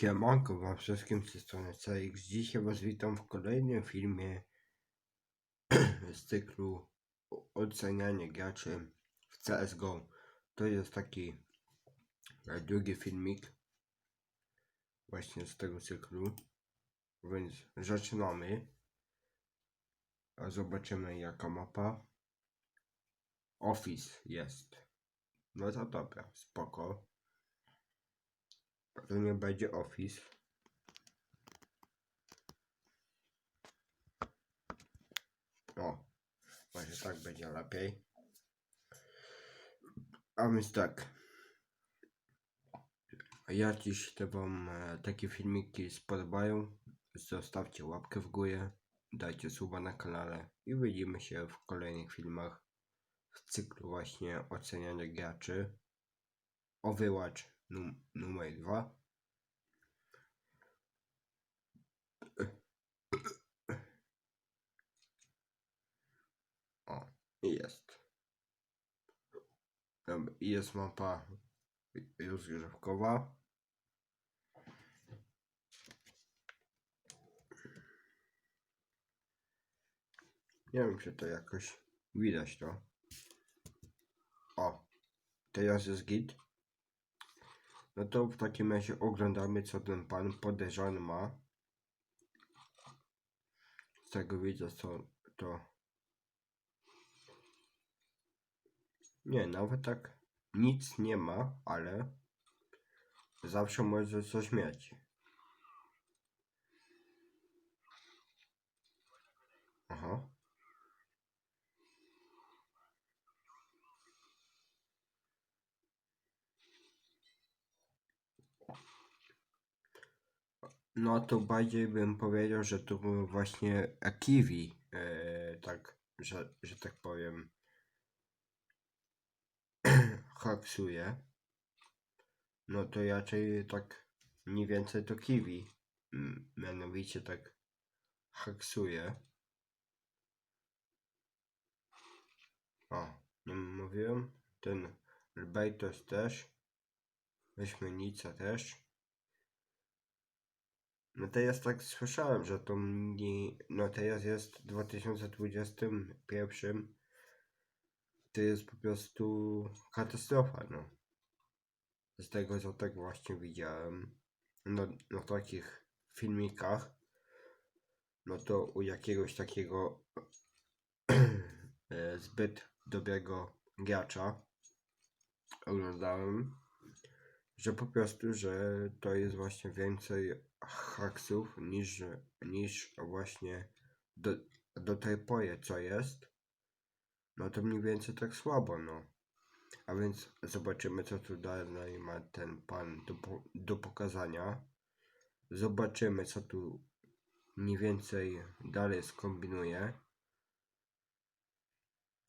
Siemanko wam wszystkim z tej strony CX. Dzisiaj was witam w kolejnym filmie z cyklu ocenianie graczy w CSGO. To jest taki e, drugi filmik właśnie z tego cyklu. Więc zaczynamy. A Zobaczymy jaka mapa. Office jest. No to dobra, spoko. To nie będzie Office. O, właśnie tak będzie lepiej. A więc tak. Jak jeśli te wam e, takie filmiki spodobają, zostawcie łapkę w górę, dajcie suba na kanale i widzimy się w kolejnych filmach w cyklu właśnie oceniania graczy. Overwatch num numer 2. O, i jest. Dobra, i jest mapa rozgrzewkowa. Nie wiem, czy to jakoś widać to. O, teraz jest git. No to w takim razie oglądamy, co ten pan podejrzany ma. Z tego widzę, co to. Nie, nawet tak nic nie ma, ale zawsze może coś mieć. Aha. No to bardziej bym powiedział, że to był właśnie Kiwi, e, tak, że, że tak powiem, haksuje. No to raczej tak mniej więcej to Kiwi, mianowicie tak haksuje. O, nie mówiłem? Ten Rebaitos też. Wyśmienica też. No teraz tak słyszałem, że to mniej, no teraz jest w 2021. To jest po prostu katastrofa, no. Z tego co tak właśnie widziałem, no, na takich filmikach, no to u jakiegoś takiego e, zbyt dobrego gracza oglądałem, że po prostu, że to jest właśnie więcej haksów niż, niż właśnie do, do tej pory co jest, no to mniej więcej tak słabo, no. A więc zobaczymy, co tu dalej ma ten pan do, do pokazania. Zobaczymy, co tu mniej więcej dalej skombinuje.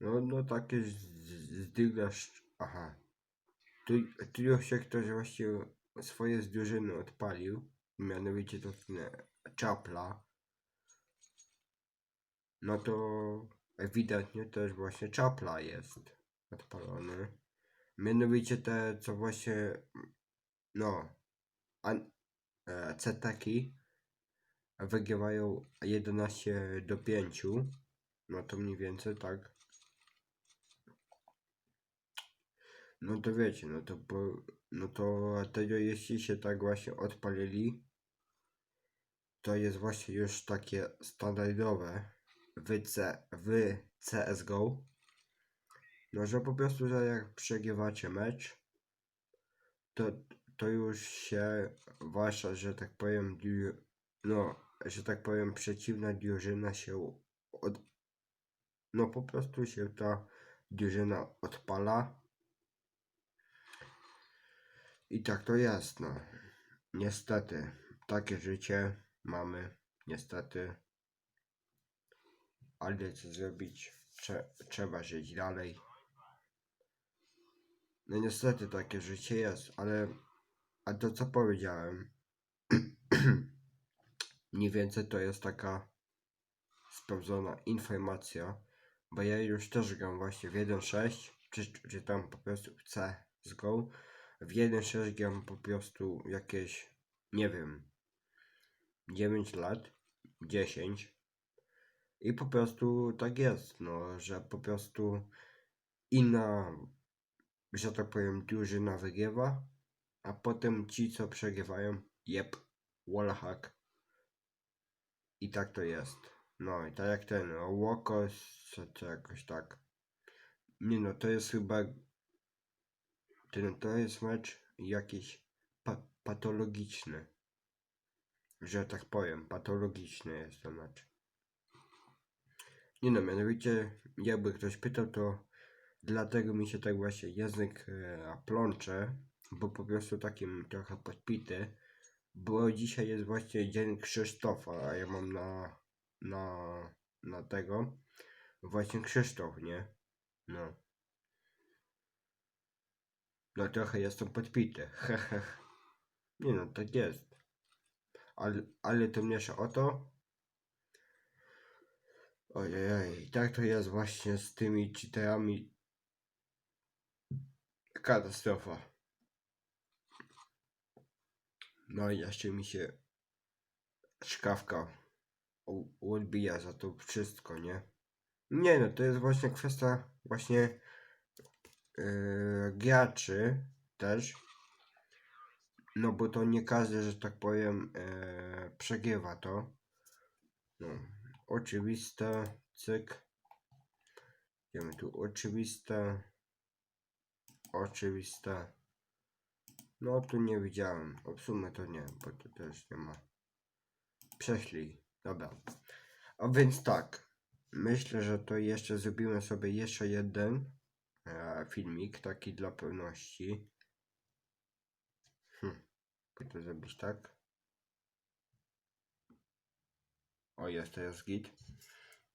No, no takie zdyglasz. Aha. Tu, tu już się ktoś właśnie swoje z drużyny odpalił. Mianowicie to czapla. No to ewidentnie też właśnie czapla jest odpalony. Mianowicie te, co właśnie, no, an, e, cetaki wygrywają 11 do 5. No to mniej więcej tak. No to wiecie, no to no to tego jeśli się tak właśnie odpalili, to jest właśnie już takie standardowe w, C, w CSGO. No, że po prostu, że jak przegrywacie mecz, to, to już się wasza, że tak powiem, no, że tak powiem, przeciwna drużyna się od, no po prostu się ta drużyna odpala. I tak to jest, no. Niestety, takie życie mamy, niestety. Ale co zrobić? Trze- trzeba żyć dalej. No niestety takie życie jest, ale a to co powiedziałem, mniej więcej to jest taka sprawdzona informacja, bo ja już też gram właśnie w 1.6, czy, czy tam po prostu w CSGO. W 1.6 gram po prostu jakieś nie wiem, 9 lat, 10 i po prostu tak jest, no, że po prostu inna, że tak powiem, drużyna wygrywa, a potem ci, co przegrywają, jep, wallhack. I tak to jest. No i tak jak ten Łokos, czy, czy jakoś tak. Nie no, to jest chyba, ten, to jest mecz jakiś pa patologiczny. Że tak powiem, patologiczny jest to mecz. Nie no, mianowicie, jakby ktoś pytał, to dlatego mi się tak właśnie język e, plącze, bo po prostu takim trochę podpity, bo dzisiaj jest właśnie dzień Krzysztofa, a ja mam na, na, na tego właśnie Krzysztof, nie? No. No trochę jestem podpity, hehe. Nie no, tak jest. Ale, ale to mniejsza o to. Ojej, tak to jest właśnie z tymi cheaterami. Katastrofa. No i jeszcze mi się szkawka odbija za to wszystko, nie? Nie no, to jest właśnie kwestia właśnie yy, graczy też. No bo to nie każdy, że tak powiem, yy, przegrywa to. No, oczywiste, cyk. Wiemy tu oczywiste, oczywiste. No tu nie widziałem. W sumie to nie, bo to też nie ma. Prześlij. Dobra. A więc tak. Myślę, że to jeszcze zrobimy sobie jeszcze jeden e, filmik, taki dla pewności. To zrobić tak? O, jest, to jest git.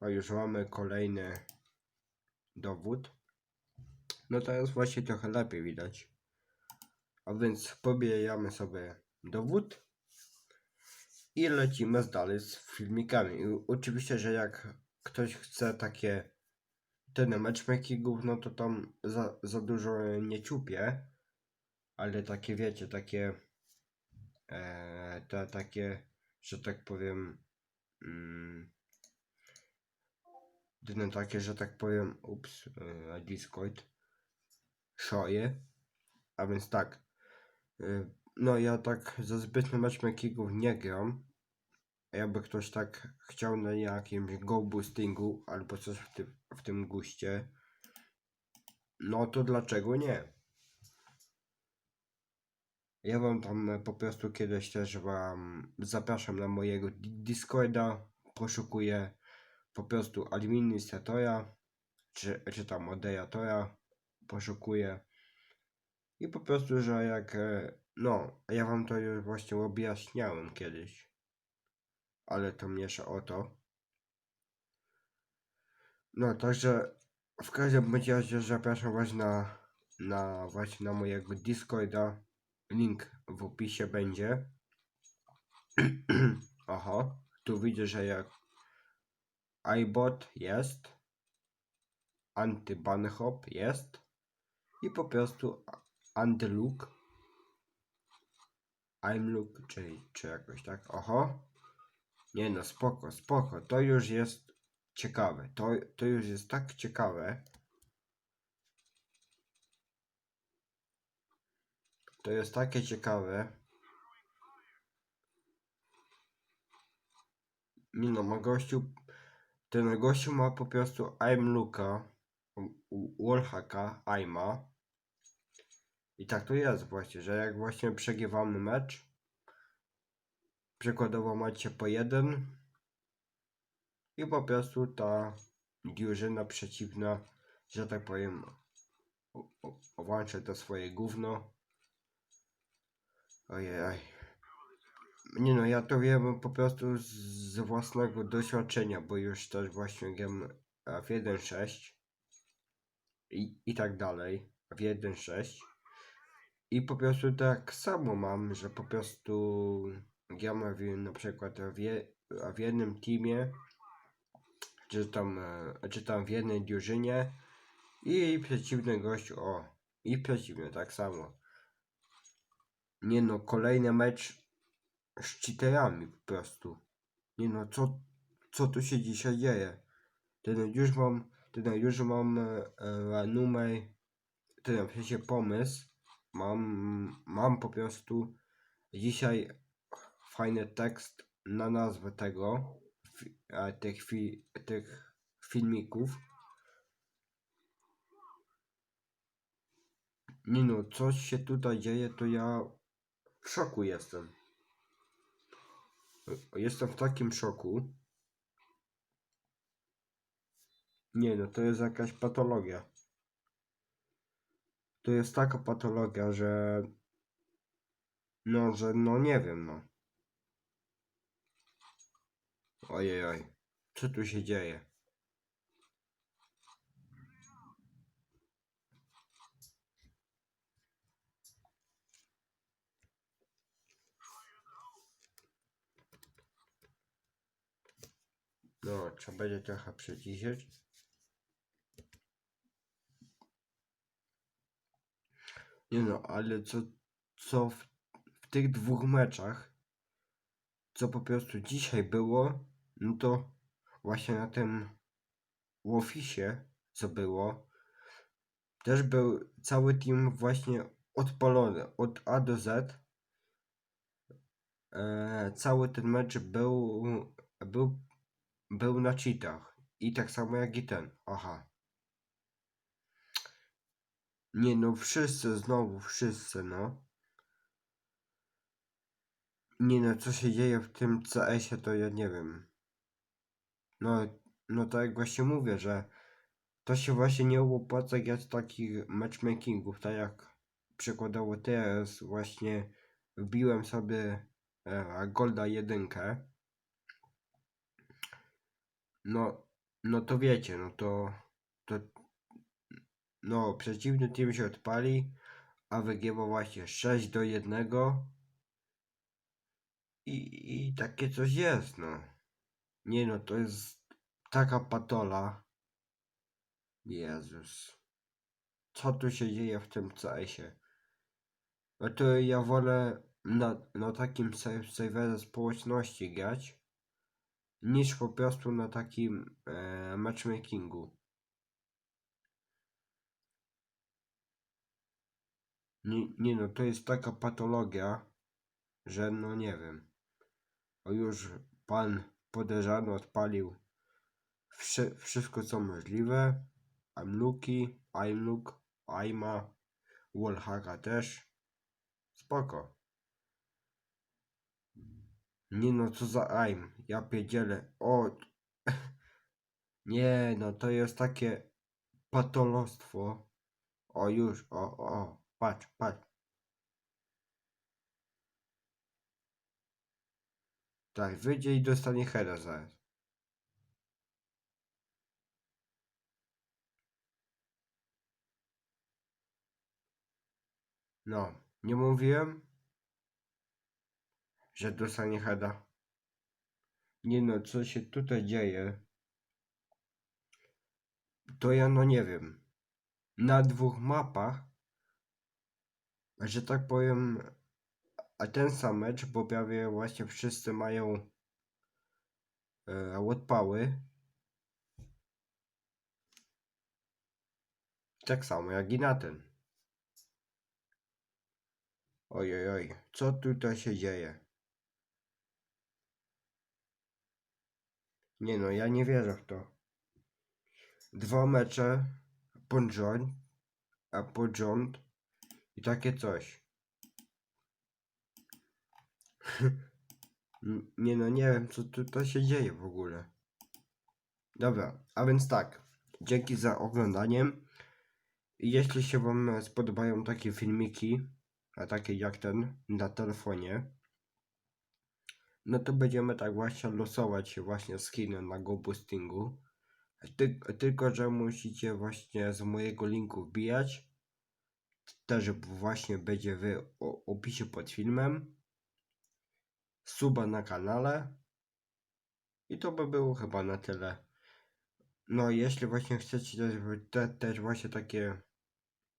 O, już mamy kolejny dowód. No teraz właśnie trochę lepiej widać. A więc pobijamy sobie dowód i lecimy dalej z filmikami. I oczywiście, że jak ktoś chce takie ten matchmakingów, no to tam za, za dużo nie ciupie, ale takie wiecie, takie te takie, że tak powiem mm, jedyne takie, że tak powiem, ups, e, Discord szoje, a więc tak, e, no ja tak za zbytnio matchmakingów nie gram, jakby ktoś tak chciał na jakimś go boostingu albo coś w tym, w tym guście, no to dlaczego nie? Ja wam tam e, po prostu kiedyś też wam zapraszam na mojego di- Discorda, poszukuję po prostu administratora, czy, czy tam moderatora, poszukuję i po prostu, że jak, e, no, ja wam to już właśnie objaśniałem kiedyś, ale to mniejsza o to. No, także w każdym razie zapraszam was na, na właśnie na mojego Discorda. Link w opisie będzie. Oho, tu widzę, że jak iBot jest, antybanhop jest i po prostu antylook, imlook, czy, czy jakoś tak, oho. Nie no, spoko, spoko, to już jest ciekawe, to, to już jest tak ciekawe. To jest takie ciekawe. Nie no, ma gościu, ten gościu ma po prostu I'm Luka, Wallhacka, Aima. I tak to jest właśnie, że jak właśnie przegrywamy mecz, przykładowo macie po jeden i po prostu ta drużyna przeciwna, że tak powiem, włącza to swoje gówno. Ojej. Nie no, ja to wiem po prostu z, własnego doświadczenia, bo już też właśnie gram w 1.6 i, i tak dalej, w 1.6 i po prostu tak samo mam, że po prostu gram w, na przykład w, je, w jednym teamie, czy tam, czy tam w jednej drużynie i przeciwny gościu, o, i przeciwny, tak samo. Nie no, kolejny mecz z cheaterami po prostu. Nie no, co, co tu się dzisiaj dzieje? Ten już mam, ten już mam e, e, numer, ten w sensie pomysł. Mam, mam po prostu dzisiaj fajny tekst na nazwę tego, e, tych, fi, tych filmików. Nie no, coś się tutaj dzieje, to ja w szoku jestem. Jestem w takim szoku. Nie no, to jest jakaś patologia. To jest taka patologia, że... No, że no nie wiem, no. Ojej, oj. Co tu się dzieje? No, trzeba będzie trochę przyciszyć. Nie no, ale co, co w, w tych dwóch meczach, co po prostu dzisiaj było, no to właśnie na tym łofisie, co było, też był cały team właśnie odpalony od A do Z. E, cały ten mecz był, był, był na cheatach. I tak samo jak i ten. Aha. Nie no, wszyscy, znowu wszyscy, no. Nie no, co się dzieje w tym CS-ie, to ja nie wiem. No, no tak jak właśnie mówię, że to się właśnie nie opłaca grać takich matchmakingów, tak jak przykładowo teraz właśnie wbiłem sobie e, Golda 1. No, no to wiecie, no to, to no, przeciwny team się odpali, a wygrywa właśnie 6 do 1. I, I takie coś jest, no. Nie no, to jest taka patola. Jezus. Co tu się dzieje w tym CS-ie? No to ja wolę na, na takim se- serwerze społeczności grać, niż po prostu na takim e, matchmakingu. Nie, nie no, to jest taka patologia, że no nie wiem. O już pan podejrzany odpalił wszy, wszystko co możliwe. I'm Lucky, I'm Luke, Aima, Wallhacka też. Spoko. Nie no, co za aim. Ja pierdzielę. O. Nie no, to jest takie patolostwo. O już, o, o, patrz, patrz. Tak, wyjdzie i dostanie heada zaraz. No, nie mówiłem, że dostanie heada. Nie no, co się tutaj dzieje, to ja no nie wiem. Na dwóch mapach, że tak powiem, a ten sam mecz, bo prawie właśnie wszyscy mają e, odpały. Tak samo jak i na ten. Ojej, oj, co tutaj się dzieje? Nie no, ja nie wierzę w to. Dwa mecze pod a pod i takie coś. Nie no, nie wiem co tutaj się dzieje w ogóle. Dobra, a więc tak. Dzięki za oglądanie. Jeśli się Wam spodobają takie filmiki, a takie jak ten na telefonie, no to będziemy tak właśnie losować właśnie skiny na GoBoostingu. Ty, tylko, że musicie właśnie z mojego linku wbijać. Też właśnie będzie w opisie pod filmem. Suba na kanale. I to by było chyba na tyle. No, jeśli właśnie chcecie też, te, też właśnie takie,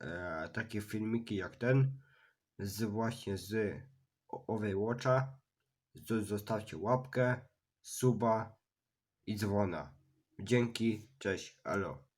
e, takie filmiki jak ten, z właśnie z Overwatcha, zostawcie łapkę, suba i dzwona. Dzięki, cześć, alo.